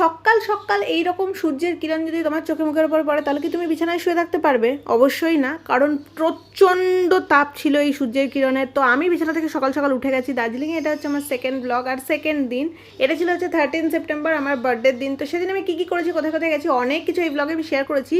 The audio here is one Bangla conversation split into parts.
সকাল সকাল এই রকম সূর্যের কিরণ যদি তোমার চোখে মুখের উপর পড়ে, তাহলে কি তুমি বিছানায় শুয়ে থাকতে পারবে? অবশ্যই না, কারণ প্রচণ্ড তাপ ছিল এই সূর্যের কিরণের। তো আমি বিছানা থেকে সকাল সকাল উঠে গেছি। দার্জিলিংয়ে এটা হচ্ছে আমার সেকেন্ড ব্লগ আর সেকেন্ড দিন। এটা ছিল হচ্ছে থার্টিন সেপ্টেম্বর আমার বার্থডের দিন। তো সেদিন আমি কী কী করেছি, কোথায় কোথায় গেছি, অনেক কিছু এই ব্লগে আমি শেয়ার করেছি।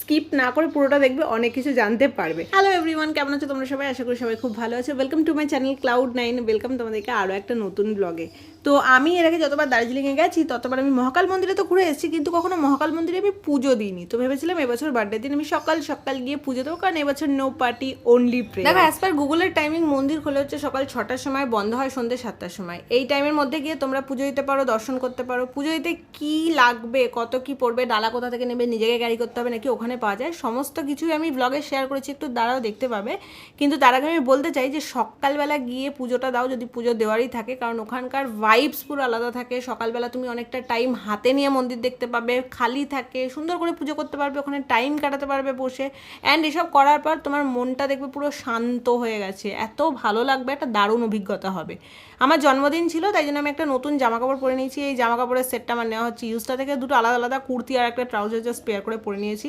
স্কিপ না করে পুরোটা দেখবে, অনেক কিছু জানতে পারবে। হ্যালো এভরিওয়ান কেমন আছো তোমরা সবাই? আশা করি সবাই খুব ভালো আছো। Welcome to my channel cloud nine welcome তোমাদেরকে আরও একটা নতুন ব্লগে তো আমি এর আগে যতবার দার্জিলিংয়ে গেছি, ততবার আমি মহাকাল মন্দিরে তো ঘুরে এসেছি, কিন্তু কখনো মহাকাল মন্দিরে আমি পুজো দিইনি। তো ভেবেছিলাম এবছর বার্থডে দিন আমি সকাল সকাল গিয়ে পুজো দেবো, কারণ এবছর নো পার্টি অনলি প্রে দেখো অ্যাজ পার গুগলের টাইমিং মন্দির খোলে হচ্ছে সকাল ছটার সময়, বন্ধ হয় সন্ধ্যে সাতটার সময়। এই টাইমের মধ্যে গিয়ে তোমরা পুজো দিতে পারো, দর্শন করতে পারো। পুজো দিতে কী লাগবে, কত কি পড়বে, ডালা কোথা থেকে নেবে, নিজেকে গাড়ি করতে হবে নাকি ওখানে পাওয়া যায়, সমস্ত কিছুই আমি ব্লগে শেয়ার করেছি, একটু দাঁড়াও, দেখতে পাবে। কিন্তু তার আগে আমি বলতে চাই যে সকালবেলা গিয়ে পুজোটা দাও, যদি পুজো দেওয়ারই থাকে, কারণ ওখানকার ভাইবস পুরো আলাদা থাকে। সকালবেলা তুমি অনেকটা টাইম হাতে নিয়ে মন্দির দেখতে পাবে, খালি থাকে, সুন্দর করে পুজো করতে পারবে, ওখানে টাইম কাটাতে পারবে বসে। অ্যান্ড এসব করার পর তোমার মনটা দেখবে পুরো শান্ত হয়ে গেছে। এত ভালো লাগবে, একটা দারুণ অভিজ্ঞতা হবে। আমার জন্মদিন ছিল, তাই জন্য আমি একটা নতুন জামা কাপড় পরে নিয়েছি। এই জামা কাপড়ের সেটটা আমার নেওয়া হচ্ছে ইউজটা থেকে। দুটো আলাদা আলাদা কুর্তি আর একটা ট্রাউজার জাস্ট পেয়ার করে পরে নিয়েছি।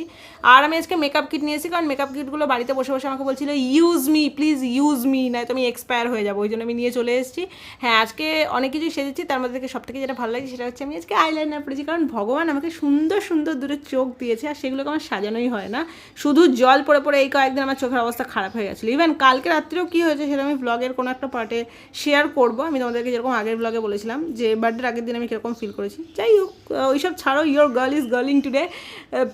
আর আমি আজকে মেকআপ কিট নিয়েছি, কারণ মেকআপ কিটগুলো বাড়িতে বসে বসে আমাকে বলছিল use me please use me না, তো আমি এক্সপায়ার হয়ে যাব, ওই জন্য আমি নিয়ে চলে এসেছি। হ্যাঁ আজকে অনেক কিছুই সেজেছি, তার মধ্যে থেকে সব থেকে যেটা ভালো লাগছে সেটা হচ্ছে আমি আজকে আইলাইনার পরেছি, কারণ ভগবান আমাকে সুন্দর সুন্দর দুটো চোখ দিয়েছে, আর সেগুলোকে আমার সাজানোই হয় না। শুধু জল পড়ে পড়ে এই কয়েকদিন আমার চোখের অবস্থা খারাপ হয়ে গেছিল। ইভেন কালকে রাত্রেও কী হয়েছে সেটা আমি ব্লগের কোনো একটা পার্টে শেয়ার করব। আমি তোমাদেরকে যেরকম আগের ব্লগে বলেছিলাম যে বার্থডের আগের দিন আমি কীরকম ফিল করেছি। যাই হোক ওইসব ছাড়ো your girl is girling today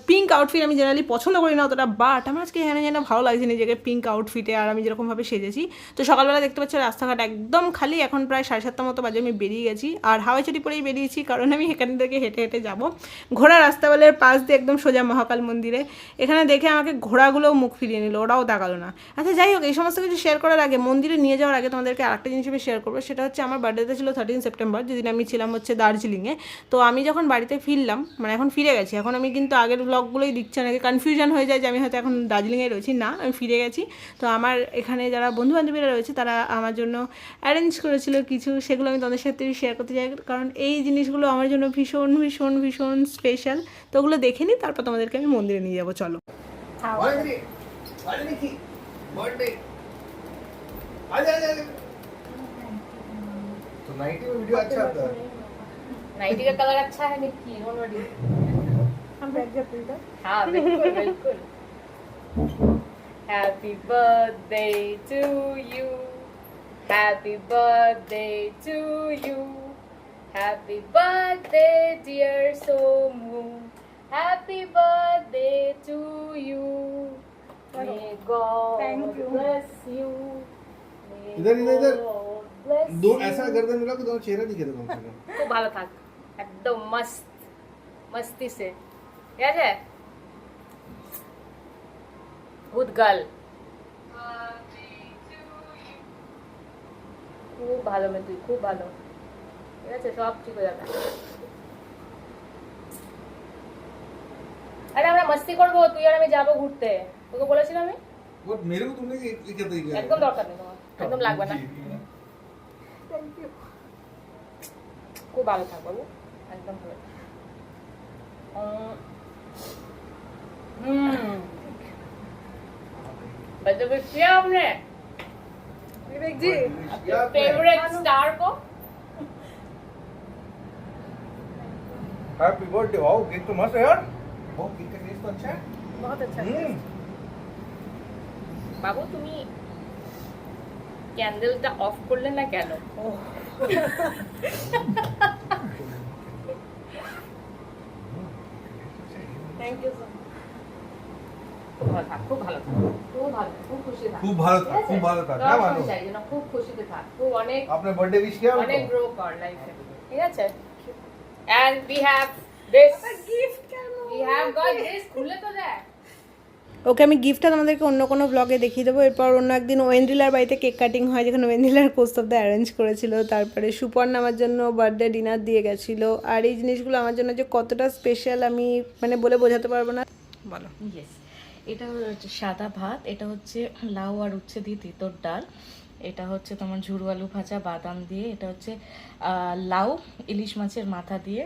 pink outfit আমি জেনারেলি পছন্দ করি না অতটা বাট আমার আজকে এখানে যেন ভালো লাগছে নিজেকে পিঙ্ক আউটফিটে আর আমি যেরকমভাবে সেজেছি। তো সকালবেলা দেখতে পাচ্ছি রাস্তাঘাট একদম খালি, এখন প্রায় সাড়ে সাতটা মতো বাজে আমি বেরিয়ে গেছি। আর হাওয়াই চটি পরেই বেরিয়েছি, কারণ আমি এখান থেকে হেঁটে হেঁটে যাব। ঘোড়া রাস্তাবেলের পাশ দিয়ে একদম সোজা মহাকাল মন্দিরে। এখানে দেখে আমাকে ঘোড়াগুলোও মুখ ফিরিয়ে নিল, ওরাও তাকালো না। আচ্ছা যাই হোক, এই সমস্ত কিছু শেয়ার করার আগে মন্দিরে নিয়ে যাওয়ার আগে তোমাদেরকে আরেকটা জিনিস আমি শেয়ার করব, সেটা সেটা হচ্ছে আমার বার্থডেতে ছিল থার্টিন সেপ্টেম্বর যেদিন আমি ছিলাম হচ্ছে দার্জিলিংয়ে তো আমি যখন বাড়িতে ফিরলাম মানে এখন ফিরে গেছি এখন আমি কিন্তু আগের ব্লগগুলোই দিচ্ছি অনেকে কনফিউশন হয়ে যায় যে আমি হয়তো এখন দার্জিলিংয়ে রয়েছি না আমি ফিরে গেছি তো আমার এখানে যারা বন্ধু বান্ধবীরা রয়েছে তারা আমার জন্য অ্যারেঞ্জ করেছিল কিছু সেগুলো আমি তাদের সাথে শেয়ার করতে চাই কারণ এই জিনিসগুলো আমার জন্য ভীষণ ভীষণ ভীষণ স্পেশাল তো ওগুলো দেখে নিই তারপর তোমাদেরকে আমি মন্দিরে নিয়ে যাব চলো বার্থডে नाइटी में वीडियो अच्छा आता है। नाइटी का कलर अच्छा है निक्की डोंट वरी हम बैठ जाते हैं हाँ बिल्कुल बिल्कुल। Happy birthday to you happy birthday to you happy birthday dear Somu happy birthday to you May God Thank you. bless you. May इधर, इधर, इधर। God bless दो you. ऐसा गर्दन मिला कि दोनों चेहरा दिखे था कम से कम খুব ভালো থাক একদম মস্ত মস্তি সে ঠিক আছে গুড গার্ল খুব ভালো মেয়ে তুই খুব ভালো ঠিক আছে সব ঠিক হয়ে যাবে আরে আমরা মস্তি করবো তুই আর আমি যাবো ঘুরতে তোকে বলেছিলাম আমি वो मेरे को तुमने ये ये कहते ही একদম দরকার নেই তোমার একদম লাগবে না খুব ভালো থাক বাবু একদম ভালো থাক। উম, হুম बच्चे को किया हमने विवेक जी फेवरेट स्टार को हैप्पी बर्थडे वाओ केक तो मस्त है यार वो केक का टेस्ट तो अच्छा है बहुत अच्छा हम्म বাবু তুমি ক্যান্ডেলটা অফ করলে না কেন थैंक থ্যাংক ইউ খুব ভালো থাক খুব ভালো থাক খুব ভালো খুব খুশি থাক খুব ভালো থাক খুব ভালো থাক না ভালো চাই যেন খুব খুশিতে থাক খুব অনেক আপনার বার্থডে উইশ কি অনেক গ্রো কর লাইফে ঠিক আছে and we have this gift we have got this খুলে তো দেখ ওকে আমি গিফটটা তোমাদেরকে অন্য কোনো ব্লগে দেখিয়ে দেবো। এরপর অন্য একদিন ওয়েন্দ্রিলার বাড়িতে কেক কাটিং হয় যেখানে ওয়েন্দ্রিলার কোস্তবদা অ্যারেঞ্জ করেছিল। তারপরে সুপর্ণ আমার জন্য বার্থডে ডিনার দিয়ে গেছিল। আর এই জিনিসগুলো আমার জন্য যে কতটা স্পেশাল আমি মানে বলে বোঝাতে পারব না। বলো। ইয়েস এটা হচ্ছে সাদা ভাত এটা হচ্ছে লাউ আর উচ্ছে দিয়ে তিতর ডাল। এটা হচ্ছে তোমার ঝুড়ু আলু ভাজা বাদাম দিয়ে এটা হচ্ছে লাউ ইলিশ মাছের মাথা দিয়ে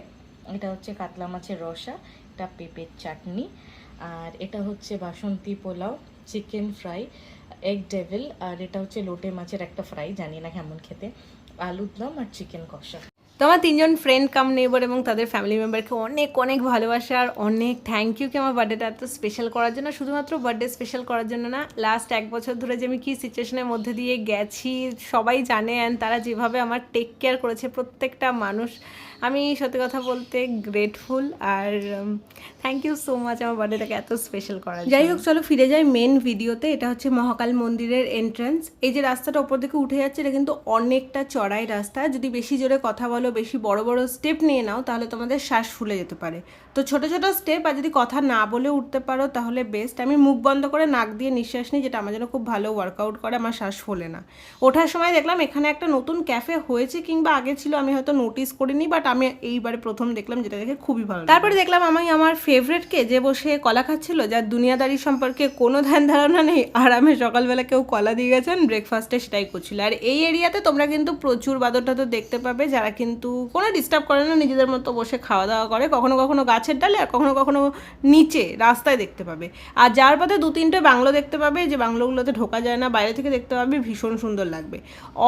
এটা হচ্ছে কাতলা মাছের রসা এটা পেঁপের চাটনি। আর এটা হচ্ছে basanti pulao chicken fry egg devil আর এটা হচ্ছে লোটে মাছের একটা ফ্রাই জানি না কেমন খেতে। আলুর দম আর চিকেন কষা। তো আমার তিনজন ফ্রেন্ড কাম নেবার এবং তাদের ফ্যামিলি মেম্বারকে অনেক অনেক ভালোবাসা আর অনেক থ্যাংক ইউ কি আমার বার্থডেটা এত স্পেশাল করার জন্য। শুধুমাত্র বার্থডে স্পেশাল করার জন্য না লাস্ট এক বছর ধরে যে আমি কী সিচুয়েশনের মধ্যে দিয়ে গেছি, সবাই জানে অ্যান্ড তারা যেভাবে আমার টেক কেয়ার করেছে, প্রত্যেকটা মানুষ আমি সত্যি কথা বলতে গ্রেটফুল আর থ্যাংক ইউ সো মাচ আমার বার্থডেটাকে এত স্পেশাল করার যাই হোক চলো ফিরে যাই মেন ভিডিওতে এটা হচ্ছে মহাকাল মন্দিরের এন্ট্রান্স এই যে রাস্তাটা ওপর দিকে উঠে যাচ্ছে এটা কিন্তু অনেকটা চড়াই রাস্তা। যদি বেশি জোরে কথা বলো বেশি বড় বড় স্টেপ নিয়ে নাও তাহলে তোমাদের শ্বাস ফুলে যেতে পারে। তো ছোট ছোট স্টেপ আর যদি কথা না বলে উঠতে পারো তাহলে বেস্ট আমি মুখ বন্ধ করে নাক দিয়ে নিঃশ্বাস নিই যেটা আমার জন্য খুব ভালো ওয়ার্কআউট করে আমার শ্বাস ফোলে না। ওঠার সময় দেখলাম এখানে একটা নতুন ক্যাফে হয়েছে কিংবা আগে ছিল আমি হয়তো নোটিস করিনি বাট আমি এইবারে প্রথম দেখলাম যেটা দেখে খুবই ভালো তারপরে দেখলাম আমি আমার ফেভারেটকে যে বসে কলা খাচ্ছিল যার দুনিয়াদারি সম্পর্কে কোনো ধ্যান ধারণা নেই আর আমি সকালবেলা কেউ কলা দিয়ে গেছেন ব্রেকফাস্টে সেটাই করছিল। আর এই এরিয়াতে তোমরা কিন্তু প্রচুর বাদর টাদর দেখতে পাবে যারা কিন্তু কোনো ডিস্টার্ব করে না নিজেদের মতো বসে খাওয়া দাওয়া করে কখনো কখনো গাছের ডালে আর কখনো কখনো নিচে রাস্তায় দেখতে পাবে। আর যার পথে দু তিনটে বাংলো দেখতে পাবে যে বাংলোগুলোতে ঢোকা যায় না বাইরে থেকে দেখতে পাবে ভীষণ সুন্দর লাগবে।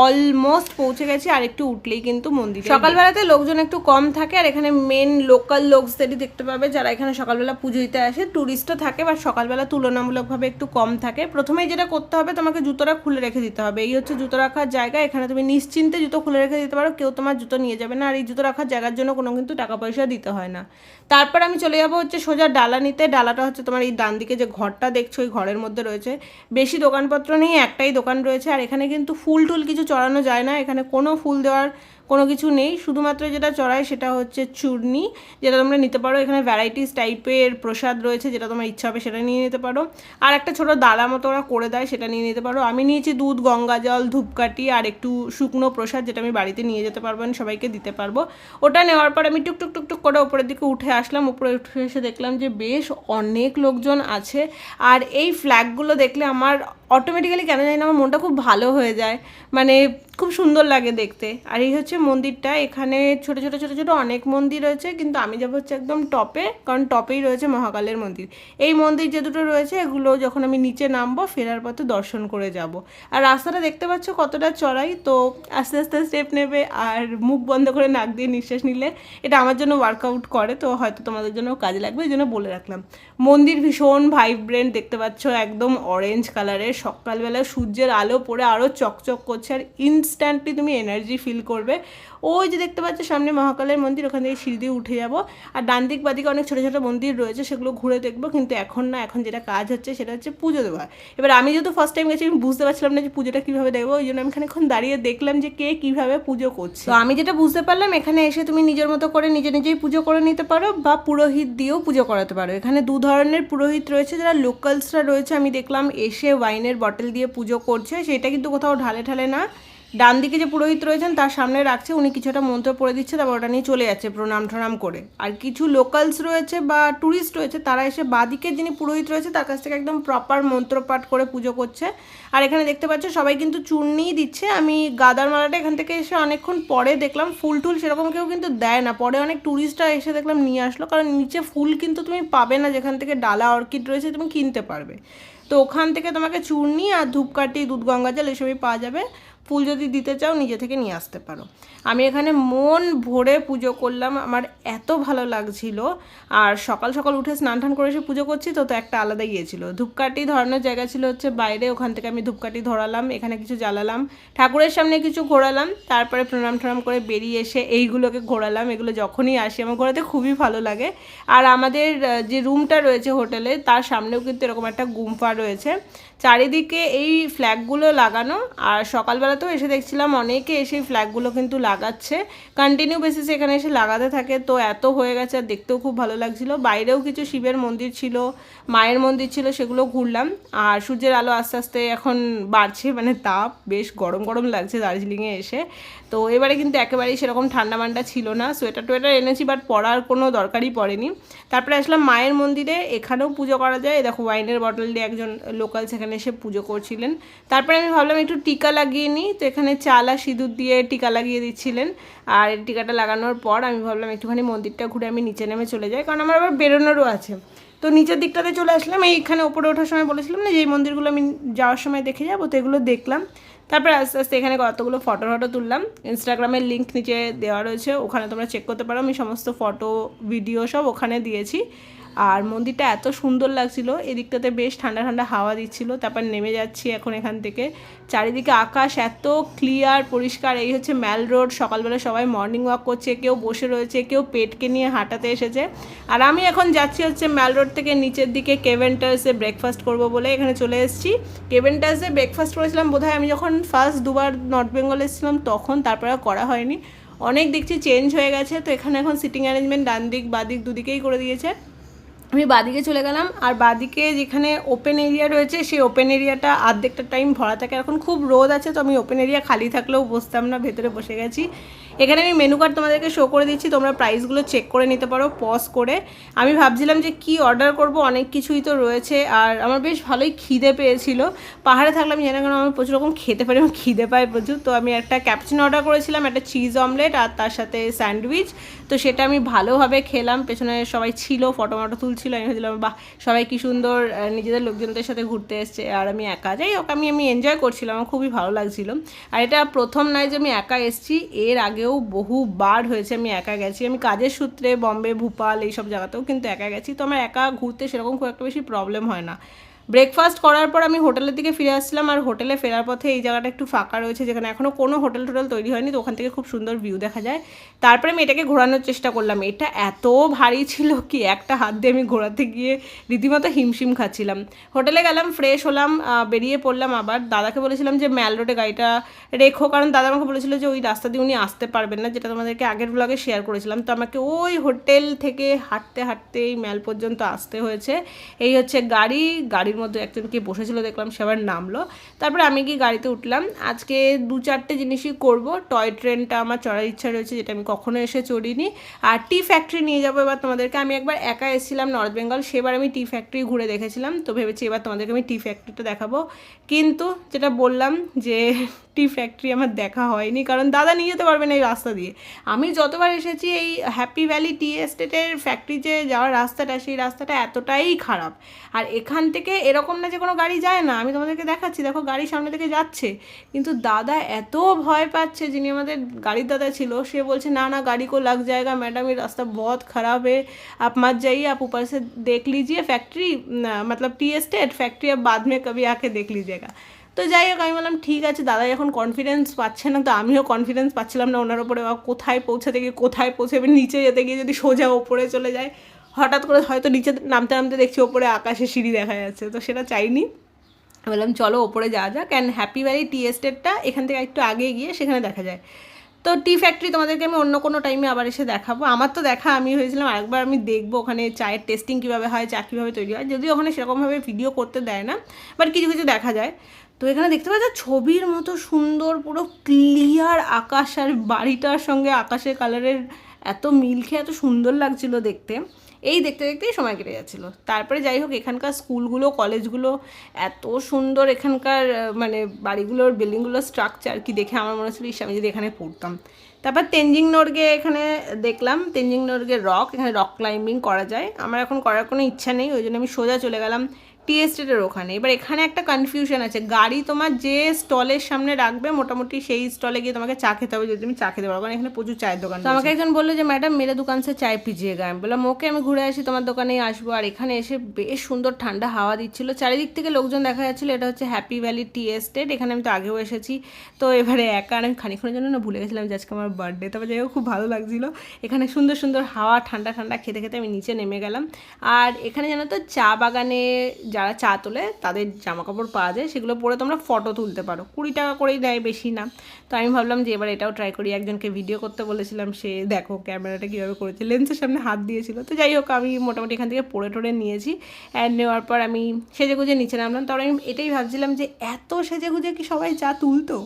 অলমোস্ট পৌঁছে গেছি আর একটু উঠলেই কিন্তু মন্দির। সকালবেলাতে লোকজন একটু কম থাকে আর এখানে মেন লোকাল লোকসদেরই দেখতে পাবে যারা এখানে সকালবেলা পুজো দিতে আসে। ট্যুরিস্টও থাকে বা সকালবেলা তুলনামূলকভাবে একটু কম থাকে। প্রথমেই যেটা করতে হবে তোমাকে জুতোটা খুলে রেখে দিতে হবে। এই হচ্ছে জুতো রাখার জায়গা। এখানে তুমি নিশ্চিন্তে জুতো খুলে রেখে দিতে পারো। কেউ তোমার জুতো নিয়ে যাবে না। আর এই জুতো রাখার জায়গার জন্য কোনো কিন্তু টাকা পয়সা দিতে হয় না। তারপর আমি চলে যাব হচ্ছে সোজা ডালা নিতে। ডালাটা হচ্ছে তোমার এই ডান দিকে যে ঘরটা দেখছ, ওই ঘরের মধ্যে রয়েছে। বেশি দোকানপত্র নেই, একটাই দোকান রয়েছে। আর এখানে কিন্তু ফুল টুল কিছু চড়ানো যায় না। এখানে কোনো ফুল দেওয়ার কোনো কিছু নেই। শুধুমাত্র যেটা চড়ায় সেটা হচ্ছে চূর্ণি, যেটা তোমরা নিতে পারো। এখানে ভ্যারাইটিস টাইপের প্রসাদ রয়েছে, যেটা তোমার ইচ্ছা হবে সেটা নিয়ে নিতে পারো। আর একটা ছোটো দালা মতো ওরা করে দেয়, সেটা নিয়ে নিতে পারো। আমি নিয়েছি দুধ, গঙ্গা জল, ধূপকাঠি আর একটু শুকনো প্রসাদ, যেটা আমি বাড়িতে নিয়ে যেতে পারব and সবাইকে দিতে পারব। ওটা নেওয়ার পর আমি টুকটুক টুকটুক করে ওপরের দিকে উঠে আসলাম। উপরে উঠে এসে দেখলাম যে বেশ অনেক লোকজন আছে। আর এই ফ্ল্যাগগুলো দেখলে আমার অটোমেটিক্যালি কেন জানি না, আমার মনটা খুব ভালো হয়ে যায়। মানে খুব সুন্দর লাগে দেখতে। আর এই হচ্ছে মন্দিরটা। এখানে ছোট ছোট ছোট ছোট অনেক মন্দির রয়েছে, কিন্তু আমি যাব হচ্ছে একদম টপে কারণ টপেই রয়েছে মহাকালের মন্দির। এই মন্দির যে দুটো রয়েছে, এগুলো যখন আমি নিচে নামবো, ফেরার পথে দর্শন করে যাব। আর রাস্তাটা দেখতে পাচ্ছ কতটা চড়াই, তো আস্তে আস্তে স্টেপ নেবে আর মুখ বন্ধ করে নাক দিয়ে নিঃশ্বাস নিলে এটা আমার জন্য ওয়ার্কআউট করে, তো হয়তো তোমাদের জন্য কাজে লাগবে, এই জন্য বলে রাখলাম। মন্দির ভীষণ ভাইব্রেন্ট দেখতে পাচ্ছ, একদম অরেঞ্জ কালারের সকালবেলা সূর্যের আলো পড়ে আরও চকচক করছে, আর ইনস্ট্যান্টলি তুমি এনার্জি ফিল করবে। ওই যে দেখতে পাচ্ছ, সামনে মহাকালের মন্দির, ওখান থেকে সিঁড়ি দিয়ে উঠে যাব। আর ডান দিক বাদিকে অনেক ছোটো ছোটো মন্দির রয়েছে, সেগুলো ঘুরে দেখব। কিন্তু এখন না, এখন যেটা কাজ হচ্ছে, সেটা হচ্ছে পুজো দেওয়া। এবার আমি যেহেতু ফার্স্ট টাইম গেছি, আমি বুঝতে পারছিলাম না যে পুজোটা কীভাবে দেখব ওই জন্য আমি এখানে এখন দাঁড়িয়ে দেখলাম যে কে কীভাবে পুজো করছে। তো আমি যেটা বুঝতে পারলাম, এখানে এসে তুমি নিজের মতো করে নিজে নিজেই পুজো করে নিতে পারো বা পুরোহিত দিয়েও পুজো করাতে পারো। এখানে দু ধরনের পুরোহিত রয়েছে, যারা লোকালসরা রয়েছে, আমি দেখলাম এসে ওয়াইনের বটল দিয়ে পুজো করছে। সেটা কিন্তু কোথাও ঢালে ঢালে না। ডান দিকে যে পুরোহিত রয়েছেন, তার সামনে রাখছে, উনি কিছুটা মন্ত্র পড়ে দিচ্ছে, তারপর ওটা নিয়ে চলে যাচ্ছে প্রণাম টনাম করে। আর কিছু লোকালস রয়েছে বা ট্যুরিস্ট রয়েছে, তারা এসে বাদিকে যিনি পুরোহিত রয়েছে, তার কাছ থেকে একদম প্রপার মন্ত্রপাঠ করে পুজো করছে। আর এখানে দেখতে পাচ্ছ, সবাই কিন্তু চূর্ণিই দিচ্ছে। আমি গাদার মালাটা এখান থেকে এসে অনেকক্ষণ পরে দেখলাম, ফুল টুল সেরকম কেউ কিন্তু দেয় না। পরে অনেক ট্যুরিস্টরা এসে দেখলাম নিয়ে আসলো, কারণ নিচে ফুল কিন্তু তুমি পাবে না, যেখান থেকে ডালা, অর্কিড রয়েছে, তুমি কিনতে পারবে। তো ওখান থেকে তোমাকে চূর্ণি আর ধূপকাঠি দুধ গঙ্গা জল এসবই পাওয়া যাবে। ফুল যদি দিতে চাও, নিজে থেকে নিয়ে আসতে পারো। আমি এখানে মন ভরে পুজো করলাম, আমার এত ভালো লাগছিল। আর সকাল সকাল উঠে স্নান টান করে এসে পুজো করছি, তো তো একটা আলাদা গিয়েছিল ধূপকাঠি ধরানোর জায়গা ছিল হচ্ছে বাইরে, ওখান থেকে আমি ধূপকাঠি ধরালাম, এখানে কিছু জ্বালালাম, ঠাকুরের সামনে কিছু ঘোরালাম, তারপরে প্রণাম টনাম করে বেরিয়ে এসে এইগুলোকে ঘোরালাম। এগুলো যখনই আসি, আমার ঘোরাতে খুবই ভালো লাগে। আর আমাদের যে রুমটা রয়েছে হোটেলে তার সামনেও কিন্তু এরকম একটা গুম্ফা রয়েছে। চারিদিকে এই ফ্ল্যাগগুলো লাগানো, আর সকালবেলাতেও এসে দেখছিলাম অনেকে এসে ফ্ল্যাগগুলো কিন্তু লাগাচ্ছে। কন্টিনিউ বেসিস এখানে এসে লাগাতে থাকে, তো এত হয়ে গেছে আর দেখতেও খুব ভালো লাগছিল। বাইরেও কিছু শিবের মন্দির ছিল, মায়ের মন্দির ছিল, সেগুলো ঘুরলাম, আর সূর্যের আলো আস্তে আস্তে এখন বাড়ছে মানে তাপ বেশ গরম গরম লাগছে দার্জিলিংয়ে এসে। তো এবারে কিন্তু একেবারেই সেরকম ঠান্ডা মান্ডা ছিল না, সোয়েটার টোয়েটার এনেছি বাট পরার কোনো দরকারই পড়েনি। তারপরে আসলাম মায়ের মন্দিরে, এখানেও পুজো করা যায়। দেখো ওয়াইনের বটল দিয়ে একজন লোকাল সেখানে এসে পুজো করছিলেন। তারপরে আমি ভাবলাম একটু টিকা লাগিয়ে নিই, তো এখানে চাল আর সিঁদুর দিয়ে টিকা লাগিয়ে দিচ্ছিলেন। আর টিকাটা লাগানোর পর আমি ভাবলাম একটুখানি মন্দিরটা ঘুরে আমি নিচে নেমে চলে যাই, কারণ আমার আবার বেরোনোরও আছে। তো নিচের দিকটাতে চলে আসলাম। এইখানে ওপরে ওঠার সময় বলেছিলাম না যে এই মন্দিরগুলো আমি যাওয়ার সময় দেখে যাব, তো এগুলো দেখলাম। তারপরে আস্তে আস্তে এখানে কতগুলো ফটো ফটো তুললাম। ইনস্টাগ্রামের লিঙ্ক নিচে দেওয়া রয়েছে, ওখানে তোমরা চেক করতে পারো। আমি সমস্ত ফটো ভিডিও সব ওখানে দিয়েছি। আর মন্দিরটা এত সুন্দর লাগছিল, এদিকটাতে বেশ ঠান্ডা ঠান্ডা হাওয়া দিচ্ছিল, তারপর নেমে যাচ্ছি এখন এখান থেকে। চারিদিকে আকাশ এত ক্লিয়ার পরিষ্কার, এই হচ্ছে ম্যাল রোড, সকালবেলা সবাই মর্নিং ওয়াক করছে, কেউ বসে রয়েছে, কেউ পেটকে নিয়ে হাঁটাতে এসেছে। আর আমি এখন যাচ্ছি হচ্ছে ম্যাল রোড থেকে নিচের দিকে কেভেন্টার্সে ব্রেকফাস্ট করব বলে এখানে চলে এসেছি। কেভেন্টার্সে ব্রেকফাস্ট করেছিলাম বোধহয় আমি যখন ফার্স্ট দুবার নর্থ বেঙ্গল এসেছিলাম তখন, তারপরে করা হয়নি। অনেক দেখছি চেঞ্জ হয়ে গেছে, তো এখানে এখন সিটিং অ্যারেঞ্জমেন্ট ডান দিক বাঁ দিক দুদিকেই করে দিয়েছে। আমি বাদিকে চলে গেলাম, আর বাদিকে যেখানে ওপেন এরিয়া রয়েছে, সেই ওপেন এরিয়াটা আর্ধেকটা টাইম ভরা থাকে। এখন খুব রোদ আছে, তো আমি ওপেন এরিয়া খালি থাকলেও বসতাম না, ভেতরে বসে গেছি। এখানে আমি মেনু কার্ড তোমাদেরকে শো করে দিচ্ছি, তোমরা প্রাইসগুলো চেক করে নিতে পারো পজ করে। আমি ভাবছিলাম যে কি অর্ডার করব, অনেক কিছুই তো রয়েছে, আর আমার বেশ ভালোই খিদে পেয়েছিল। পাহাড়ে থাকলে আমি জানি না কেন, আমি প্রচুর রকম খেতে পারি আমার খিদে পায় প্রচুর। তো আমি একটা ক্যাপচিন অর্ডার করেছিলাম, একটা চিজ অমলেট আর তার সাথে স্যান্ডউইচ তো সেটা আমি ভালোভাবে খেলাম, পেছনে সবাই ছিল ফটো মটো তুলছিল, আমি ভাবছিলাম, বাহ, সবাই কি সুন্দর নিজেদের লোকজনদের সাথে ঘুরতে এসছে, আর আমি একা। যাই হোক, আমি আমি এনজয় করছিলাম, আমার খুবই ভালো লাগছিল। আর এটা প্রথম নয় যে আমি একা এসেছি, এর আগেও বহুবার হয়েছে, আমি একা গেছি। আমি কাজের সূত্রে, বম্বে, ভূপাল এইসব জায়গাতেও কিন্তু একা গেছি। তো আমার একা ঘুরতে সেরকম খুব একটা বেশি প্রবলেম হয় না। ব্রেকফাস্ট করার পর আমি হোটেলের দিকে ফিরে আসছিলাম আর হোটেলে ফেরার পথে এই জায়গাটা একটু ফাঁকা রয়েছে, যেখানে এখনও কোনো হোটেল টোটেল তৈরি হয়নি, তো ওখান থেকে খুব সুন্দর ভিউ দেখা যায়। তারপরে আমি এটাকে ঘোরানোর চেষ্টা করলাম। এটা এত ভারী ছিল কি একটা হাত দিয়ে আমি ঘোরাতে গিয়ে রীতিমতো হিমশিম খাচ্ছিলাম। হোটেলে গেলাম ফ্রেশ হলাম বেরিয়ে পড়লাম আবার। দাদাকে বলেছিলাম যে, ম্যাল রোডে গাড়িটা রেখো। কারণ দাদা আমাকে বলেছিল যে, ওই রাস্তা দিয়ে উনি আসতে পারবেন না। যেটা তোমাদেরকে আগের ব্লগে শেয়ার করেছিলাম। তো আমাকে ওই হোটেল থেকে হাঁটতে হাঁটতে এই ম্যাল পর্যন্ত আসতে হয়েছে। এই হচ্ছে গাড়ি গাড়ি গাড়ির মধ্যে একজন কে বসেছিল, দেখলাম সে আবার নামলো। তারপরে আমি কি গাড়িতে উঠলাম। আজকে দু চারটে জিনিসই করব। টয় ট্রেনটা আমার চড়ার ইচ্ছা রয়েছে, যেটা আমি কখনো এসে চড়িনি। আর টি ফ্যাক্টরি নিয়ে যাব এবার তোমাদেরকে। আমি একবার একা এসেছিলাম নর্থ বেঙ্গল সেবার আমি টি ফ্যাক্টরি ঘুরে দেখেছিলাম। তো ভেবেছি এবার তোমাদেরকে আমি টি ফ্যাক্টরিটা দেখাবো। কিন্তু যেটা বললাম যে টি ফ্যাক্টরি আমার দেখা হয়নি। কারণ দাদা নিয়ে যেতে পারবে না এই রাস্তা দিয়ে। আমি যতবার এসেছি এই হ্যাপি ভ্যালি টি এস্টেটের ফ্যাক্টরি যে যাওয়ার রাস্তাটা, সেই রাস্তাটা এতটাই খারাপ। আর এখান থেকে এরকম না যে কোনো গাড়ি যায় না। আমি তোমাদেরকে দেখাচ্ছি, দেখো গাড়ি সামনে থেকে যাচ্ছে। কিন্তু দাদা এত ভয় পাচ্ছে যিনি আমাদের গাড়ির দাদা ছিল, সে বলছে, না না, গাড়ি কো লাগ যায়গা ম্যাডাম, এই রাস্তা বহুত খারাপ হে। আপ মত যাইয়ে, আপ উপর সে দেখ লিজিয়ে ফ্যাক্টরি মতলব টি এস্টেট ফ্যাক্টরি আপ বাদ মে কবি আকে দেখ লিজিয়েগা। তো যাই হোক, আমি বললাম, ঠিক আছে দাদা যখন কনফিডেন্স পাচ্ছে না। তো আমিও কনফিডেন্স পাচ্ছিলাম না ওনার ওপরে বা কোথায় পৌঁছাতে গিয়ে, কোথায় পৌঁছাবে? নিচে যেতে গিয়ে যদি সোজা ওপরে চলে যায়, হঠাৎ করে হয়তো নিচে নামতে নামতে দেখছি ওপরে আকাশে সিঁড়ি দেখা যাচ্ছে। তো সেটা চাইনি। বললাম, চলো ওপরে যাওয়া যাক অ্যান্ড হ্যাপি ভ্যালি টি এস্টেটটা এখান থেকে একটু আগে গিয়ে সেখানে দেখা যায়। তো টি ফ্যাক্টরি তোমাদেরকে আমি অন্য কোনো টাইমে আবার এসে দেখাবো। আমার তো দেখা, আমি হয়েছিলাম আরেকবার আমি দেখব ওখানে চায়ের টেস্টিং কীভাবে হয়, চা কীভাবে তৈরি হয়। যদিও ওখানে সেরকমভাবে ভিডিও করতে দেয় না বাট কিছু কিছু দেখা যায়। তো এখানে দেখতে পাচ্ছ ছবির মতো সুন্দর পুরো ক্লিয়ার আকাশ আর বাড়িটার সঙ্গে আকাশের কালারের এত মিল খেয়ে এত সুন্দর লাগছিল দেখতে। এই দেখতে দেখতেই সময় কেটে যাচ্ছিল। তারপরে যাই হোক, এখানকার স্কুলগুলো কলেজগুলো এত সুন্দর এখানকার মানে বাড়িগুলোর বিল্ডিংগুলোর স্ট্রাকচার কি দেখে আমার মনে হচ্ছিল আমি যদি এখানে পড়তাম। তারপর তেনজিং নর্গে এখানে দেখলাম। তেনজিং নর্গে রক এখানে রক ক্লাইম্বিং করা যায়। আমার এখন করার কোনো ইচ্ছা নেই, ওই জন্য আমি সোজা চলে গেলাম টি এস্টেটের ওখানে। এবার এখানে একটা কনফিউশন আছে। গাড়ি তোমার যে স্টলের সামনে রাখবে মোটামুটি সেই স্টলে গিয়ে তোমাকে চা খেতে হবে যদি তুমি চা খেতে পারো। কারণ এখানে প্রচুর চায়ের দোকান তো আমাকে একজন বলল যে ম্যাডাম মেরে দোকান সে চায় পিজিয়ে গা আমি বললাম ওকে আমি ঘুরে আসি তোমার দোকানেই আসব। আর এখানে এসে বেশ সুন্দর ঠান্ডা হাওয়া দিচ্ছিল। চারিদিক থেকে লোকজন দেখা যাচ্ছিল এটা হচ্ছে হ্যাপি ভ্যালি টি এস্টেট এখানে আমি তো আগেও এসেছি। তো এবারে একা আর আমি খানিক্ষণের জন্য না ভুলে গেছিলাম যে আজকে আমার বার্থডে তবে যাই হোক খুব ভালো লাগছিল। এখানে সুন্দর সুন্দর হাওয়া ঠান্ডা ঠান্ডা। খেতে খেতে আমি নিচে নেমে গেলাম। আর এখানে জানো তো চা বাগানে যারা চা তোলে, তাদের জামা কাপড় পাওয়া যায়। সেগুলো পরে তোমরা ফটো তুলতে পারো। কুড়ি টাকা করেই দেয় বেশি না। তো আমি ভাবলাম যে এবার এটাও ট্রাই করি। একজনকে ভিডিও করতে বলেছিলাম, সে দেখো ক্যামেরাটা কীভাবে করেছে। লেন্সের সামনে হাত দিয়েছিল। তো যাই হোক, আমি মোটামুটি এখান থেকে পরে টড়ে নিয়েছি। অ্যান্ড নেওয়ার পর আমি সেজে গুজে নিচে নামলাম। তারপর আমি এটাই ভাবছিলাম যে এত সেজে গুজে কি সবাই চা তুলতো?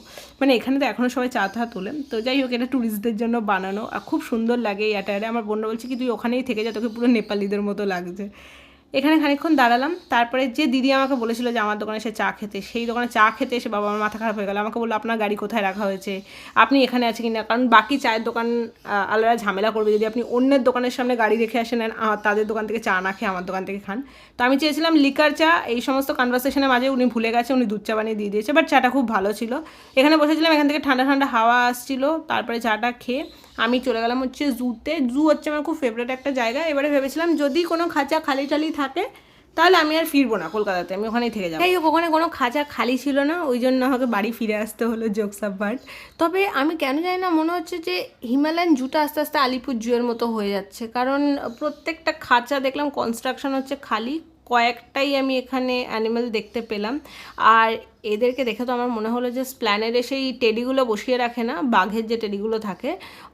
মানে এখানে তো এখনও সবাই চা টা তোলে। তো যাই হোক, এটা ট্যুরিস্টদের জন্য বানানো। আর খুব সুন্দর লাগে এই অ্যাটায়ারে আমার বোন বলছে কি, তুই ওখানেই থেকে যা, তোকে পুরো নেপালিদের মতো লাগছে। এখানে খানিকক্ষণ দাঁড়ালাম। তারপরে যে দিদি আমাকে বলেছিল যে আমার দোকানে এসে চা খেতে সেই দোকানে চা খেতে এসে বাবা আমার মাথা খারাপ হয়ে গেল। আমাকে বলল আপনার গাড়ি কোথায় রাখা হয়েছে? আপনি এখানে আছে কি না কারণ বাকি চায়ের দোকান আলাদা ঝামেলা করবে। যদি আপনি অন্যের দোকানের সামনে গাড়ি রেখে আসেন আহ, তাদের দোকান থেকে চা না খেয়ে আমার দোকান থেকে খান। তো আমি চেয়েছিলাম লিকার চা। এই সমস্ত কনভারসেশনের মাঝে উনি ভুলে গেছে উনি দুধ চা বানিয়ে দিয়ে দিয়েছে বাট চাটা খুব ভালো ছিল। এখানে বসেছিলাম এখান থেকে ঠান্ডা ঠান্ডা হাওয়া আসছিল। তারপরে চাটা খেয়ে আমি চলে গেলাম হচ্ছে জুতে। জু হচ্ছে আমার খুব ফেভারিট একটা জায়গা। এবারে ভেবেছিলাম যদি কোনো খাঁচা খালি টালি থাকে, তাহলে আমি আর ফিরবো না কলকাতাতে। আমি ওখানেই থেকে যাব। হোক, ওখানে কোনো খাঁচা খালি ছিল না। ওই জন্য আমাকে বাড়ি ফিরে আসতে হলো জোকসাপ বাট। তবে আমি কেন জানি না, মনে হচ্ছে যে হিমালয়ান জুটা আস্তে আস্তে আলিপুর জুয়ের মতো হয়ে যাচ্ছে। কারণ প্রত্যেকটা খাঁচা দেখলাম কনস্ট্রাকশন হচ্ছে খালি। কয়েকটাই আমি এখানে অ্যানিমেল দেখতে পেলাম। আর এদেরকে দেখে তো আমার মনে হলো যে স্প্ল্যানেডে সেই টেডিগুলো বসিয়ে রাখে না, বাঘের যে টেডিগুলো থাকে,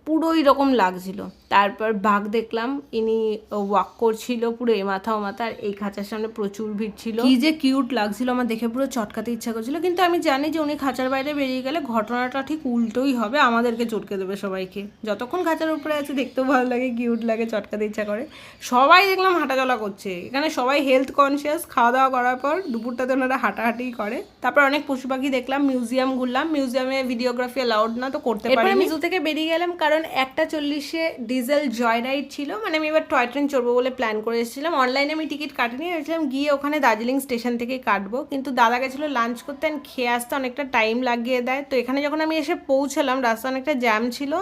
পুরোই রকম লাগছিল। তারপর বাঘ দেখলাম, ইনি ওয়াক করছিল পুরো এ মাথা ও মাথা, আর এই খাঁচার সামনে প্রচুর ভিড় ছিল। কি যে কিউট লাগছিল, আমার দেখে পুরো চটকাতে ইচ্ছা করছিল, কিন্তু আমি জানি যে উনি খাঁচার বাইরে বেরিয়ে গেলে ঘটনাটা ঠিক উল্টোই হবে, আমাদেরকে চটকে দেবে সবাইকে। যতক্ষণ খাঁচার উপরে আছে, দেখতেও ভালো লাগে কিউট লাগে, চটকাতে ইচ্ছা করে। সবাই দেখলাম হাঁটাচলা করছে, এখানে সবাই হেলথ কনসিয়াস খাওয়া দাওয়া করার পর দুপুরটাতে ওনারা হাঁটাহাঁটি করে। তারপর অনেক পশু পাখি দেখলাম মিউজিয়াম ঘুরলাম মিউজিয়ামে ভিডিওগ্রাফি অ্যালাউড না তো করতে পারি আমি জু থেকে বেরিয়ে গেলাম কারণ একটা চল্লিশে ডিজেল জয় রাইড ছিল মানে আমি এবার টয় ট্রেন চড়বো বলে প্ল্যান করে এসেছিলাম। অনলাইনে আমি টিকিট কাটিনি ভেবেছিলাম গিয়ে ওখানে দার্জিলিং স্টেশন থেকেই কাটবো। কিন্তু দাদা গেছিল লাঞ্চ করতে and খেয়ে আসতে অনেকটা টাইম লাগিয়ে দেয়। তো এখানে যখন আমি এসে পৌঁছালাম রাস্তা অনেকটা জ্যাম ছিল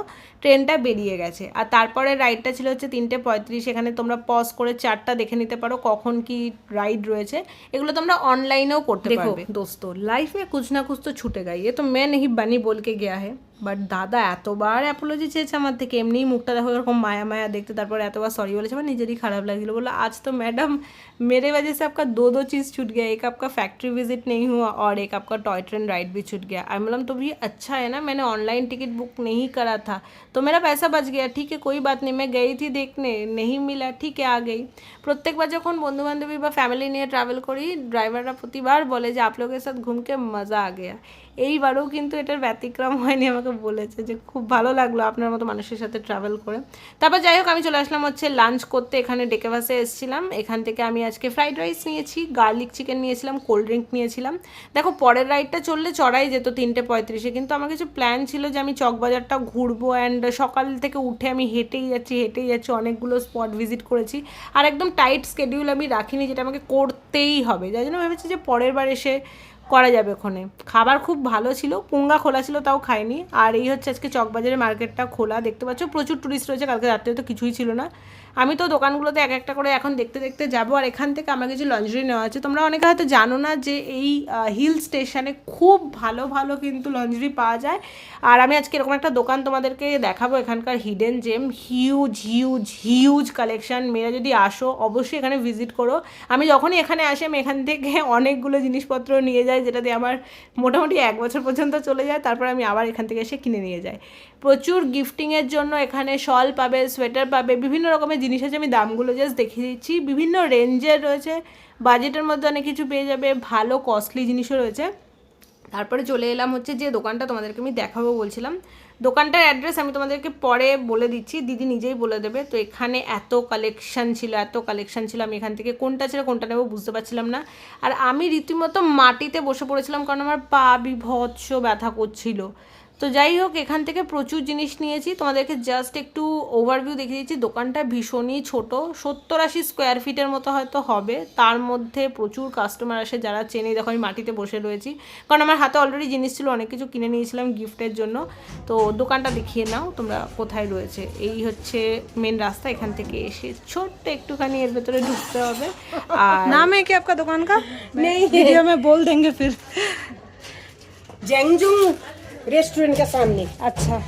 ট্রেনটা বেরিয়ে গেছে। আর তারপরে রাইডটা ছিল হচ্ছে তিনটে পঁয়ত্রিশ এখানে তোমরা পজ করে চারটা দেখে নিতে পারো কখন কি রাইড রয়েছে। এগুলো তোমরা অনলাইনেও করতে পারবে। দোস্ত लाइफ में कुछ ना कुछ तो छूटेगा। ये तो मैं नहीं बनी बोल के गया है। বাট দাদা এতবার অ্যাপোলজি চেয়েছে আমার থেকে এমনিই মুখটা দেখো এরকম মায়া মায়া দেখতে তারপরে এতবার সরি বলেছে আমার নিজেরই খারাপ লাগছিল বললো आज तो मैडम मेरे वजह से आपका दो दो चीज़ छूट गया एक आपका फैक्ट्री विजिट नहीं हुआ और एक आपका टॉय ट्रेन राइड भी छूट गया आई मतलब तो भी अच्छा है ना मैंने ऑनलाइन टिकट बुक नहीं करा था तो मेरा पैसा बच गया ठीक है कोई बात नहीं मैं गई थी देखने नहीं मिला ठीक है आ गई প্রত্যেকবার যখন বন্ধু বান্ধবী বা ফ্যামিলি নিয়ে ট্রাভেল করি ড্রাইভাররা প্রতিবার বলে যে আপ লোকের সাথে ঘুমকে মজা আ গেয়া এইবারও কিন্তু এটার ব্যতিক্রম হয়নি, আমাকে বলেছে যে খুব ভালো লাগল আপনার মতো মানুষের সাথে ট্রাভেল করে। তারপর যাই হোক, আমি চলে আসলাম হচ্ছে লাঞ্চ করতে, এখানে ডেকে বাসে এসেছিলাম। এখান থেকে আমি আজকে ফ্রাইড রাইস নিয়েছি গার্লিক চিকেন নিয়েছিলাম কোল্ড ড্রিঙ্ক নিয়েছিলাম। দেখো, পরের রাইডটা চললে চড়াই যেত তিনটে পঁয়ত্রিশে, কিন্তু আমার কিছু প্ল্যান ছিল যে আমি চকবাজারটা ঘুরবো অ্যান্ড সকাল থেকে উঠে আমি হেঁটেই যাচ্ছি হেঁটেই যাচ্ছি, অনেকগুলো স্পট ভিজিট করেছি। আর একদম টাইট স্কেডিউল আমি রাখিনি, যেটা আমাকে করতেই হবে। যাই জন্য ভেবেছি যে পরের বার এসে করা যাবে ওখানে। খাবার খুব ভালো ছিল, পুঙ্গা খোলা ছিল তাও খায়নি আর এই হচ্ছে আজকে চকবাজারের মার্কেটটা খোলা। দেখতে পাচ্ছ, প্রচুর টুরিস্ট রয়েছে, কালকে রাত্রে তো কিছুই ছিল না। আমি তো দোকানগুলোতে এক একটা করে এখন দেখতে দেখতে যাব, আর এখান থেকে আমার কিছু লঞ্জরি নেওয়া আছে। তোমরা অনেকে হয়তো জানো না যে এই হিল স্টেশনে খুব ভালো ভালো কিন্তু লঞ্জরি পাওয়া যায়। আর আমি আজকে এরকম একটা দোকান তোমাদেরকে দেখাবো, এখানকার hidden gem huge huge huge collection মেয়েরা যদি আসো, অবশ্যই এখানে ভিজিট করো। আমি যখনই এখানে আসি, আমি এখান থেকে অনেকগুলো জিনিসপত্র নিয়ে যাই, যেটা দিয়ে আমার মোটামুটি এক বছর পর্যন্ত চলে যায়। তারপর আমি আবার এখান থেকে এসে কিনে নিয়ে যাই। প্রচুর গিফটিংয়ের জন্য এখানে শল পাবে, সোয়েটার পাবে, বিভিন্ন রকমের জিনিস আছে, আমি দামগুলো জাস্ট দেখিয়ে দিচ্ছি। বিভিন্ন রেঞ্জের রয়েছে বাজেটের মধ্যে অনেক কিছু পেয়ে যাবে, ভালো কস্টলি জিনিসও রয়েছে। তারপরে চলে এলাম হচ্ছে যে দোকানটা তোমাদেরকে আমি দেখাবো বলছিলাম। দোকানটার অ্যাড্রেস আমি তোমাদেরকে পরে বলে দিচ্ছি, দিদি নিজেই বলে দেবে। তো এখানে এত কালেকশান ছিল, এত কালেকশান ছিল, আমি এখান থেকে কোনটা ছিল, কোনটা নেব বুঝতে পারছিলাম না। আর আমি রীতিমতো মাটিতে বসে পড়েছিলাম, কারণ আমার পা বিভৎস ব্যথা করছিল। তো যাই হোক এখান থেকে প্রচুর জিনিস নিয়েছি তোমাদেরকে জাস্ট একটু ওভারভিউ দেখিয়ে দিচ্ছি দোকানটা ভীষণই ছোট সত্তর আশি স্কোয়ার ফিটের মতো হয়তো হবে তার মধ্যে প্রচুর কাস্টমার আসে যারা চেনে দেখো আমি মাটিতে বসে রয়েছি কারণ আমার হাতে অলরেডি জিনিস ছিল অনেক কিছু কিনে নিয়েছিলাম গিফটের জন্য তো দোকানটা দেখিয়ে নাও তোমরা কোথায় রয়েছে এই হচ্ছে মেন রাস্তা এখান থেকে এসে ছোট্ট একটুখানি এর ভেতরে ঢুকতে হবে আর नाम है क्या आपका दुकान का नहीं वीडियो में बोल देंगे फिर जेंगजुंग रेस्टोरेंट के सामने अच्छा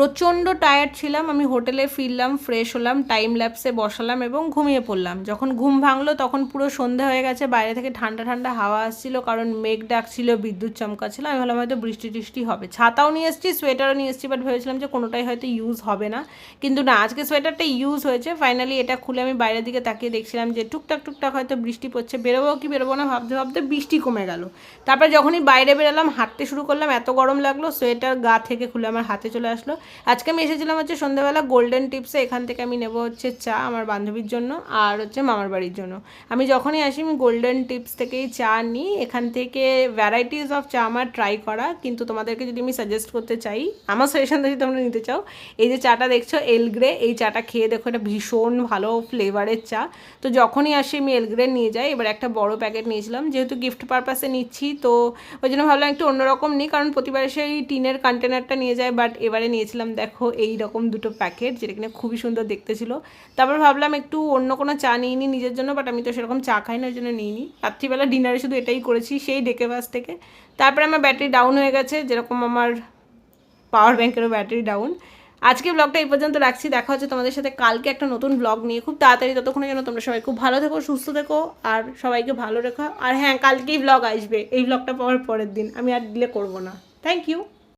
প্রচণ্ড টায়ার্ড ছিলাম, আমি হোটেলে ফিরলাম ফ্রেশ হলাম টাইম ল্যাপসে বসালাম এবং ঘুমিয়ে পড়লাম। যখন ঘুম ভাঙলো তখন পুরো সন্ধে হয়ে গেছে, বাইরে থেকে ঠান্ডা ঠান্ডা হাওয়া আসছিল, কারণ মেঘ ডাকছিল বিদ্যুৎ চমকাচ্ছিল, আমি ভাবলাম হয়তো বৃষ্টি টিষ্টি হবে। ছাতাও নিয়ে এসেছি সোয়েটারও নিয়ে এসেছি বাট ভেবেছিলাম যে কোনোটাই হয়তো ইউজ হবে না। কিন্তু না, আজকে সোয়েটারটা ইউজ হয়েছে ফাইনালি এটা খুলে আমি বাইরের দিকে তাকিয়ে দেখছিলাম যে টুকটাক টুকটাক হয়তো বৃষ্টি পড়ছে, বেরোবো কি বেরোবো না, ভাবতে ভাবতে বৃষ্টি কমে গেল। তারপর যখনই বাইরে বেরোলাম, হাঁটতে শুরু করলাম, এত গরম লাগল সোয়েটার গা থেকে খুলে আমার হাতে চলে আসলো। আজকে আমি এসেছিলাম হচ্ছে সন্ধ্যাবেলা গোল্ডেন টিপসে এখান থেকে আমি নেব হচ্ছে চা আমার বান্ধবীর জন্য আর হচ্ছে মামার বাড়ির জন্য। আমি যখনই আসি, আমি গোল্ডেন টিপস থেকেই চা নিই। এখান থেকে ভ্যারাইটিস অফ চা আমার ট্রাই করা। কিন্তু তোমাদেরকে যদি আমি সাজেস্ট করতে চাই, আমার সাজেশন যদি তোমরা নিতে চাও, এই যে চাটা দেখছ এলগ্রে এই চাটা খেয়ে দেখো, এটা ভীষণ ভালো ফ্লেভারের চা। তো যখনই আসি, আমি এলগ্রে নিয়ে যাই। এবার একটা বড় প্যাকেট নিয়েছিলাম। যেহেতু গিফট পারপাসে নিচ্ছি, তো ওই জন্য ভাবলাম একটু অন্যরকম নিই। কারণ প্রতিবার সেই টিনের কন্টেনারটা নিয়ে যায় বাট এবারে নিয়েছিলাম দেখো, এই রকম দুটো প্যাকেট যেটা কিনা খুবই সুন্দর দেখতে ছিল। তারপর ভাবলাম, একটু অন্য কোনো চা নিইনি নিজের জন্য বাট আমি তো সেরকম চা খাই না, ওই জন্য নিইনি রাত্রিবেলা ডিনারে শুধু এটাই করেছি, সেই ডেকে বাস থেকে। তারপরে আমার ব্যাটারি ডাউন হয়ে গেছে, যেরকম আমার পাওয়ার ব্যাঙ্কেরও ব্যাটারি ডাউন আজকে ব্লগটা এই পর্যন্ত রাখছি, দেখা হচ্ছে তোমাদের সাথে কালকে একটা নতুন ব্লগ নিয়ে। খুব তাড়াতাড়ি ততক্ষণের যেন তোমরা সবাই খুব ভালো থেকো, সুস্থ থেকো, আর সবাইকে ভালো রেখো। আর হ্যাঁ কালকেই ব্লগ আসবে, এই ব্লগটা পাওয়ার পরের দিন, আমি আর ডিলে করব না। Thank you